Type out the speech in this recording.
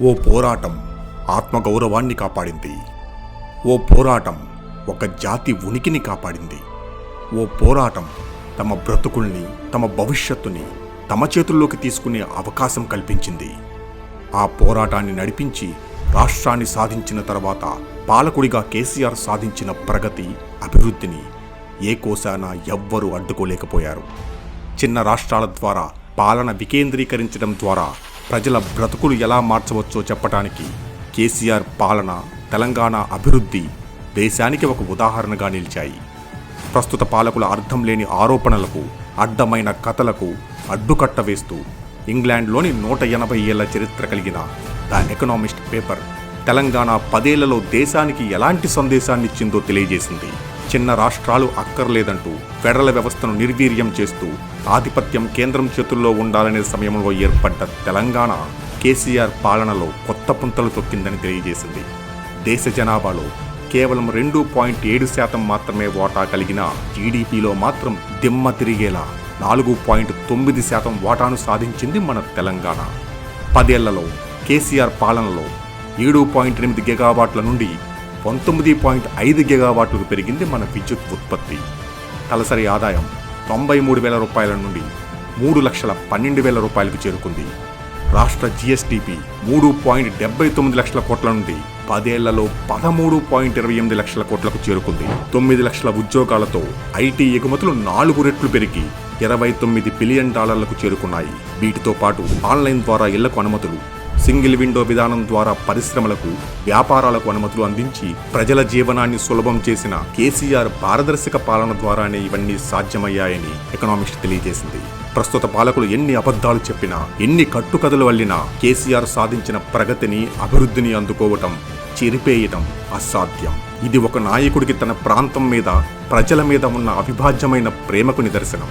ఓ పోరాటం ఆత్మగౌరవాన్ని కాపాడింది. ఓ పోరాటం ఒక జాతి ఉనికిని కాపాడింది. ఓ పోరాటం తమ బ్రతుకుల్ని తమ భవిష్యత్తుని తమ చేతుల్లోకి తీసుకునే అవకాశం కల్పించింది. ఆ పోరాటాన్ని నడిపించి రాష్ట్రాన్ని సాధించిన తర్వాత పాలకుడిగా కేసీఆర్ సాధించిన ప్రగతి అభివృద్ధిని ఏ కోశాన ఎవ్వరూ అడ్డుకోలేకపోయారు. చిన్న రాష్ట్రాల ద్వారా పాలన వికేంద్రీకరించడం ద్వారా ప్రజల బ్రతుకులు ఎలా మార్చవచ్చో చెప్పడానికి కేసీఆర్ పాలన తెలంగాణ అభివృద్ధి దేశానికి ఒక ఉదాహరణగా నిలిచాయి. ప్రస్తుత పాలకుల అర్థం లేని ఆరోపణలకు అడ్డమైన కథలకు అడ్డుకట్ట వేస్తూ ఇంగ్లాండ్లోని నూట ఎనభై ఏళ్ళ చరిత్ర కలిగిన ద ఎకనామిస్ట్ పేపర్ తెలంగాణ పదేళ్ళలో దేశానికి ఎలాంటి సందేశాన్ని ఇచ్చిందో తెలియజేసింది. చిన్న రాష్ట్రాలు అక్కర్లేదంటూ ఫెడరల్ వ్యవస్థను నిర్వీర్యం చేస్తూ ఆధిపత్యం కేంద్రం చేతుల్లో ఉండాలనే సమయంలో ఏర్పడ్డ తెలంగాణ కేసీఆర్ పాలనలో కొత్త పుంతలు తొక్కిందని తెలియజేసింది. దేశ జనాభాలో కేవలం రెండు పాయింట్ ఏడు శాతం మాత్రమే వాటా కలిగిన జీడిపిలో మాత్రం దిమ్మ తిరిగేలా నాలుగు పాయింట్ తొమ్మిది శాతం వాటాను సాధించింది మన తెలంగాణ. పదేళ్ళలో కేసీఆర్ పాలనలో ఏడు పాయింట్ ఎనిమిది గిగావాట్ల నుండి పంతొమ్మిది పాయింట్ ఐదు గిగావాట్లకు పెరిగింది మన విద్యుత్ ఉత్పత్తి. తలసరి ఆదాయం తొంభై మూడు వేల రూపాయల నుండి మూడు లక్షల పన్నెండు వేల రూపాయలకు చేరుకుంది. రాష్ట్ర జిఎస్టిపి మూడు పాయింట్ డెబ్బై తొమ్మిది లక్షల కోట్ల నుండి పదేళ్ళలో పదమూడు పాయింట్ ఇరవై ఎనిమిది లక్షల కోట్లకు చేరుకుంది. తొమ్మిది లక్షల ఉద్యోగాలతో ఐటీ ఎగుమతులు నాలుగు రెట్లు పెరిగి ఇరవై తొమ్మిది బిలియన్ డాలర్లకు చేరుకున్నాయి. వీటితో పాటు ఆన్లైన్ ద్వారా ఇళ్ళకు అనుమతులు సింగిల్ విండో విధానం ద్వారా పరిశ్రమలకు వ్యాపారాలకు అనుమతులు అందించి ప్రజల జీవనాన్ని సులభం చేసిన కేసీఆర్ పారదర్శక పాలన ద్వారానే ఇవన్నీ సాధ్యమయ్యాయని ఎకనామిక్స్ తెలియజేసింది. ప్రస్తుత పాలకులు ఎన్ని అబద్ధాలు చెప్పినా ఎన్ని కట్టుకథలు వల్లినా కేసీఆర్ సాధించిన ప్రగతిని అభివృద్ధిని అందుకోవటం చెరిపేయటం అసాధ్యం. ఇది ఒక నాయకుడికి తన ప్రాంతం మీద ప్రజల మీద ఉన్న అవిభాజ్యమైన ప్రేమకు నిదర్శనం.